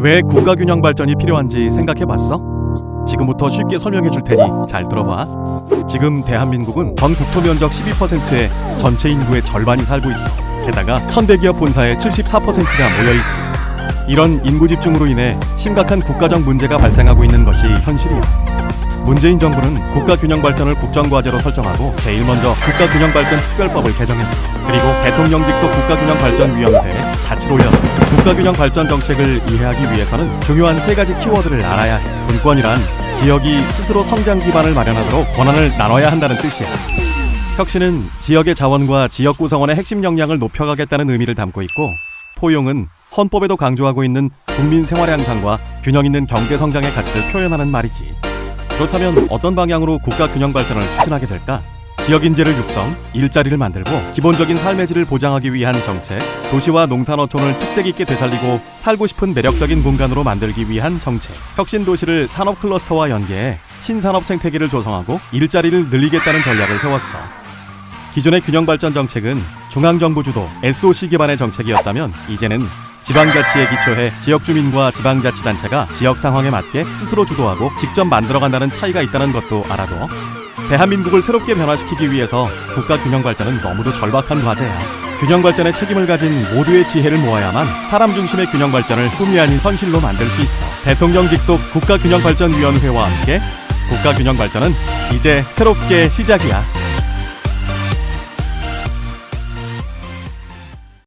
왜 국가균형 발전이 필요한지 생각해봤어? 지금부터 쉽게 설명해 줄 테니 잘 들어봐. 지금 대한민국은 전 국토 면적 12%의 전체 인구의 절반이 살고 있어. 게다가 천대 기업 본사의 74%가 모여 있지. 이런 인구 집중으로 인해 심각한 국가적 문제가 발생하고 있는 것이 현실이야. 문재인 정부는 국가균형 발전을 국정과제로 설정하고 제일 먼저 국가균형발전 특별법을 개정했어. 그리고 대통령 직속 국가균형발전위원회에 닻을 올렸어. 국가균형 발전 정책을 이해하기 위해서는 중요한 세 가지 키워드를 알아야 해. 분권이란 지역이 스스로 성장 기반을 마련하도록 권한을 나눠야 한다는 뜻이야. 혁신은 지역의 자원과 지역 구성원의 핵심 역량을 높여가겠다는 의미를 담고 있고, 포용은 헌법에도 강조하고 있는 국민 생활 향상과 균형 있는 경제 성장의 가치를 표현하는 말이지. 그렇다면 어떤 방향으로 국가 균형 발전을 추진하게 될까? 지역 인재를 육성, 일자리를 만들고 기본적인 삶의 질을 보장하기 위한 정책, 도시와 농산어촌을 특색 있게 되살리고 살고 싶은 매력적인 공간으로 만들기 위한 정책, 혁신 도시를 산업 클러스터와 연계해 신산업 생태계를 조성하고 일자리를 늘리겠다는 전략을 세웠어. 기존의 균형 발전 정책은 중앙 정부 주도 SOC 기반의 정책이었다면 이제는 지방자치에 기초해 지역 주민과 지방자치단체가 지역 상황에 맞게 스스로 주도하고 직접 만들어간다는 차이가 있다는 것도 알아둬. 대한민국을 새롭게 변화시키기 위해서 국가 균형 발전은 너무도 절박한 과제야. 균형 발전의 책임을 가진 모두의 지혜를 모아야만 사람 중심의 균형 발전을 꿈이 아닌 현실로 만들 수 있어. 대통령 직속 국가 균형 발전 위원회와 함께 국가 균형 발전은 이제 새롭게 시작이야.